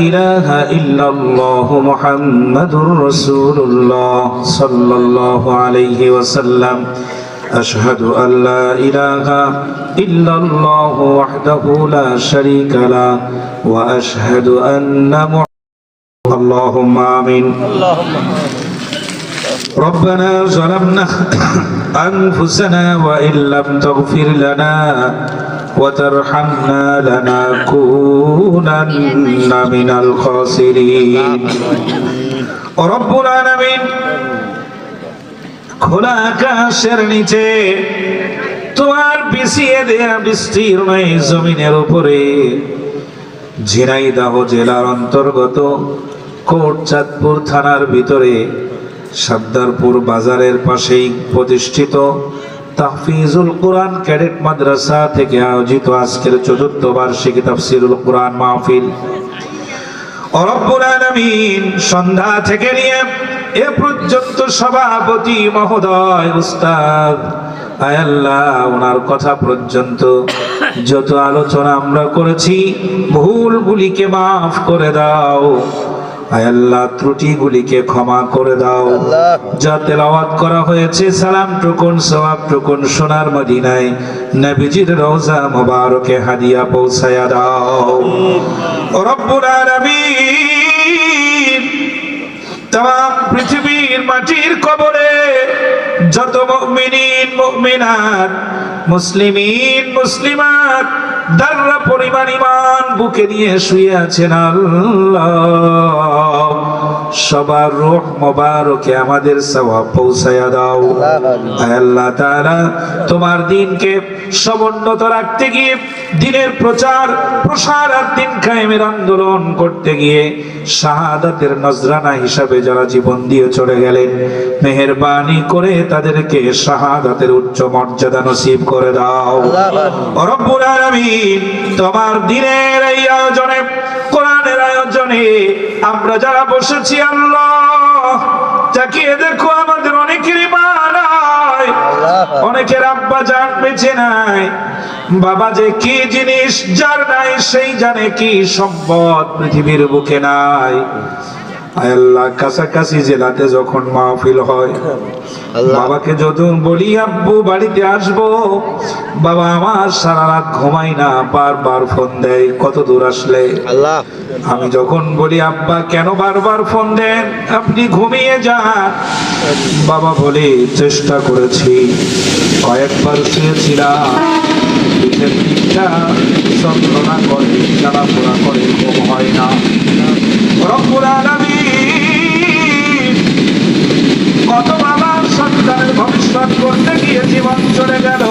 ইলাহা ইল্লাল্লাহু মুহাম্মাদুর রাসূলুল্লাহ সাল্লাল্লাহু আলাইহি ওয়াসাল্লাম أشهد أن لا إله إلا الله وحده لا شريك له وأشهد أن محمد اللهم آمين ربنا ظلمنا أنفسنا وإن لم تغفر لنا وترحمنا لنكونن من الخاسرين رب العالمين খোলা আকাশের নিচে তোমার বিছিয়ে দেয়া বিস্তীর্ণ এই জমিনের উপরে ঝিনাইদহ জেলার অন্তর্গত কোটচাঁদপুর থানার ভিতরে সাদ্দারপুর বাজারের পাশেই প্রতিষ্ঠিত তাহফিজুল কোরআন ক্যাডেট মাদ্রাসা থেকে আয়োজিত আজকের চতুর্থ বার্ষিকী তাফসিরুল কোরআন মাহফিল। আলামিন সন্ধ্যা থেকে নিয়ে এ পর্যন্ত সভাপতি মহোদয়, উস্তাদ, আয় আল্লাহ, ওনার কথা পর্যন্ত যত আলোচনা আমরা করেছি, ভুলগুলিকে মাফ করে দাও। আল্লাহ ত্রুটিগুলিকে ক্ষমা করে দাও। যা তেলাওয়াত করা হয়েছে সালাম টুকুন সওয়াব টুকুন সোনার মদিনায় নবীজির রওজা মোবারকে হাদিয়া পৌঁছায়া দাও। রব্বুল আলামিন তাম পৃথিবীর মাটির কবরে যত মুমিনিন মুমিনাত মুসলিমিন মুসলিমাত দাররা পরিমাণ ইমান বুকে নিয়ে শুয়ে আছেন আল্লাহ। সবার রূহ মোবারকে আমাদের সওয়াব পৌঁছায়া দাও। আল্লাহ তাআলা তোমার দিনকে সমুন্নত রাখতে গিয়ে দিনের প্রচার প্রসার আর দিন কায়েমের আন্দোলন করতে গিয়ে শাহাদাতের নজরানা হিসাবে যারা জীবন দিয়ে চলে গেলেন মেহেরবানি করে তাদেরকে শাহাদাতের উচ্চ মর্যাদা নসিব করে দাও। রব্বুল আলামিন তোমার দিনের এই আয়োজনে কোরআনের আয়োজনে আমরা যারা বসেছি আল্লাহ তাকিয়ে দেখো আমাদের অনেকেরই মা নাই অনেকের আব্বা জান বেঁচে নাই বাবা যে কি জিনিস যার নাই সেই জানে কি সম্পদ পৃথিবীর বুকে নাই। আল্লাহ কাছাকাছি জেলাতে যখন মাহফিল হয় বাবাকে যখন বলি আব্বু বাড়িতে আসব। বাবা আমার সারা রাত ঘুমাই না বারবার ফোন দেয় কত দূর আসলে? আল্লাহ। আমি যখন বলি আব্বা কেন বারবার ফোন দেন? আপনি ঘুমিয়ে যান। বাবা বলে চেষ্টা করেছি কয়েকবার শুয়েছিলাম যন্ত্রণা করে জ্বালা পোড়া করে ঘুম হয় না। করতে গিয়ে জীবন চলে গেল।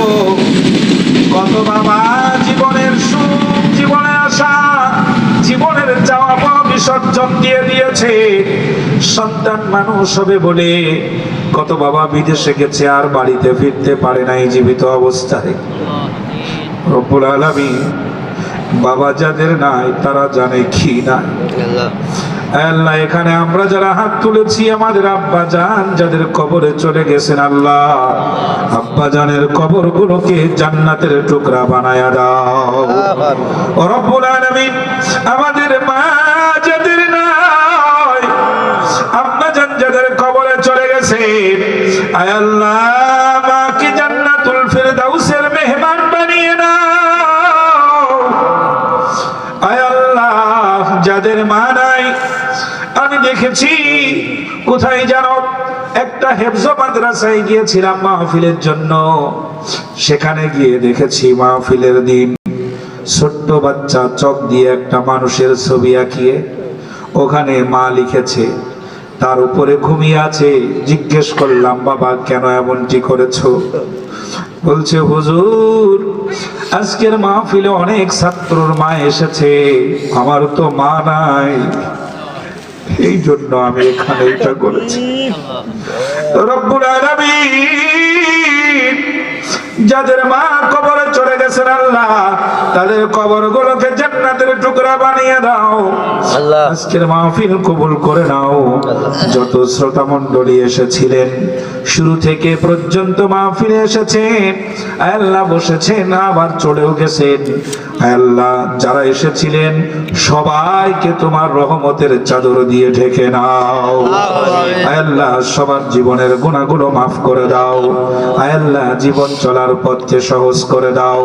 কত বাবা জীবনের সুখ জীবনের আশা, জীবনের চাওয়া পাওয়া বিসর্জন দিয়ে দিয়েছে। সন্তান মানুষ হবে বলে কত বাবা বিদেশে গেছে, আর বাড়িতে ফিরতে পারে নাই জীবিত অবস্থায়। রব্বুল আলামিন বাবা যাদের নাই, তারা জানে কি নাই। আল্লাহ এখানে আমরা যারা হাত তুলেছি আমাদের আব্বা জান যাদের কবরে চলে গেছেন আল্লাহ আব্বা জানের কবর গুলোকে জান্নাতের টুকরা বানায়া দাও। রব্বুল আলামিন আমাদের মা যাদের নাই আব্বা জান যাদের কবরে চলে গেছে আয় আল্লাহ মাকে জান্নাতুল ফিরদাউসের মেহমান বানিয়ে নাও আয় আল্লাহ যাদের মা নাই আমি দেখেছি, কোথায় যেন একটা হেফজ মাদ্রাসায় গিয়েছিলাম মাহফিলের জন্য। সেখানে গিয়ে দেখেছি মাহফিলের দিন। ছোট্ট বাচ্চা চক দিয়ে একটা মানুষের ছবি আঁকিয়ে ওখানে মা লিখেছে, তার উপরে ঘুমিয়ে আছে। জিজ্ঞেস করলাম, বাবা, কেন এমনটি করেছ? বলছে, হুজুর, আজকের মাহফিলে অনেক ছাত্রর মা এসেছে। আমার তো মা নাই। এই জন্য আমি এখানে এটা করেছি। রব্বুল আলামিন যাদের মা কবরে চলে গেছেন আল্লাহ তাদের কবরগুলোকে জান্নাতের টুকরা বানিয়ে দাও। আল্লাহ। আজকের মাহফিল কবুল করে নাও। যত শ্রোতা মণ্ডলী এসেছিলেন শুরু থেকে পর্যন্ত মাহফিলে এসেছেন আল্লাহ বসেছেন আবার চলেও গেছেন। আল্লাহ যারা এসেছিলেন সবাইকে তোমার রহমতের চাদর দিয়ে ঢেকে নাও। আল্লাহ সবার জীবনের গুণাগুলো মাফ করে দাও। আল্লাহ জীবন চলার পথকে সহজ করে দাও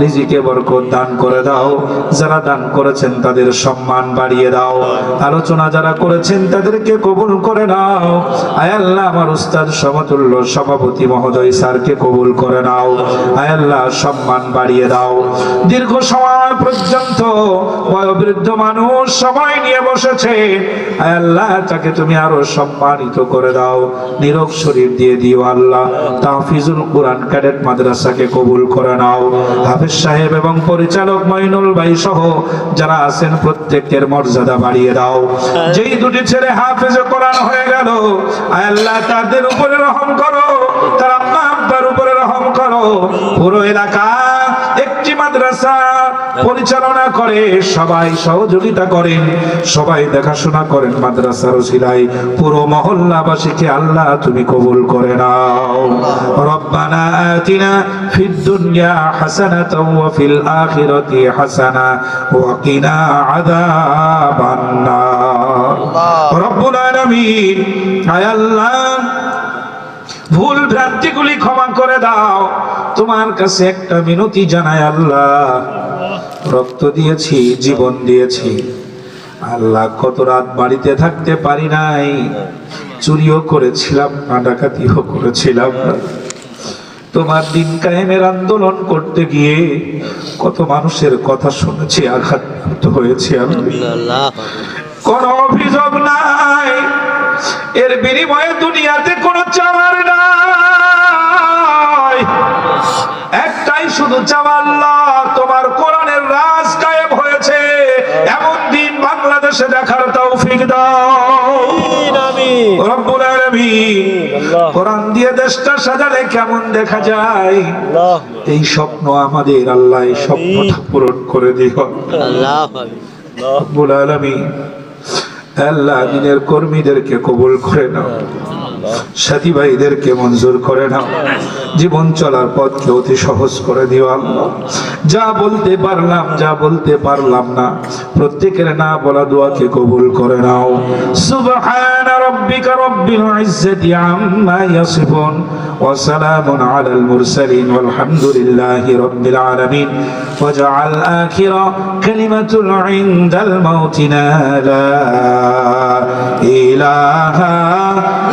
নিজেকে বরকত দান করে দাও যারা দান করেছেন তাদের সম্মান বাড়িয়ে দাও আলোচনা যারা করেছেন তাদেরকে কবুল করে নাও আয় আল্লাহ আমার উস্তাদ সমতুল্য সভাপতি মহোদয় স্যারকে কবুল করে নাও আয় আল্লাহ সম্মান বাড়িয়ে দাও দীর্ঘ সময় পর্যন্ত মানুষ নিয়ে বসেছে। আল্লাহ, তাকে তুমি আরও সম্মানিত করে দাও। নিরোগ শরীর দিয়ে দিও আল্লাহ। তাহফিজুল কোরআন ক্যাডেট মাদ্রাসাকে কবুল করে নাও। হাফিজ সাহেব এবং পরিচালক মইনুল ভাই সহ যারা আছেন প্রত্যেকের মর্যাদা বাড়িয়ে দাও। যেই দুটি ছেলে হাফেজ কোরআন হয়ে গেল আল্লাহ, তাদের উপরে রহম করো। তার আব্বার উপরে রহম করো পুরো এলাকা একটি মাদ্রাসা পরিচালনা করে সবাই সহযোগিতা করেন সবাই দেখাশোনা করেন মাদ্রাসার ওসিলায়। পুরো মহল্লাবাসীকে আল্লাহ তুমি কবুল করে নাও। রব্বানা আতিনা ফিদ দুনিয়া হাসানাতাও ওয়া ফিল আখিরাতি হাসানা ওয়া কিনা আযাবান নার। রব্বুল আলামিন আয় আল্লাহ ভ্রান্তিগুলি ক্ষমা করে দাও। তোমার কাছে একটা মিনতি জানাই আল্লাহ। রক্ত দিয়েছি জীবন দিয়েছি। আল্লাহ কত রাত বাড়িতে থাকতে পারি নাই। চুরিও করেছিলাম না ডাকাতিও করেছিলাম। তোমার দিন কায়েমের আন্দোলন করতে গিয়ে কত মানুষের কথা শুনেছি আঘাত হয়েছে কোন অভিযোগ নাই। এর বিনিময়ে দুনিয়াতে আল্লাহ তোমার কোরআনের রাজ কায়েম হয়েছে। এমন দিন বাংলাদেশে দেখার তৌফিক দাও। রব্বুল আলামিন কোরআন দিয়ে দেশটা সাজালে কেমন দেখা যায়? এই স্বপ্ন আমাদের আল্লাহ এই স্বপ্নটা পূরণ করে দিও। আল্লাহ রব্বুল আলামিন আল্লাহ দিনের কর্মীদেরকে কবুল করে নাও। সাথী ভাইদেরকে মঞ্জুর করে নাও জীবন চলার পথকে অতি সহজ করে দিও আল্লাহ যা বলতে পারলাম যা বলতে পারলাম না প্রত্যেকের না বলা দোয়াকে কবুল করে নাও সুবহান রাব্বিকা রব্বিল ইজ্জাতি আম্মা ইয়াসিফুন ওয়া সালামুন আলাল মুরসালিন والحمد لله رب العالمين واجعل آخر كلمة عند الموت لا إله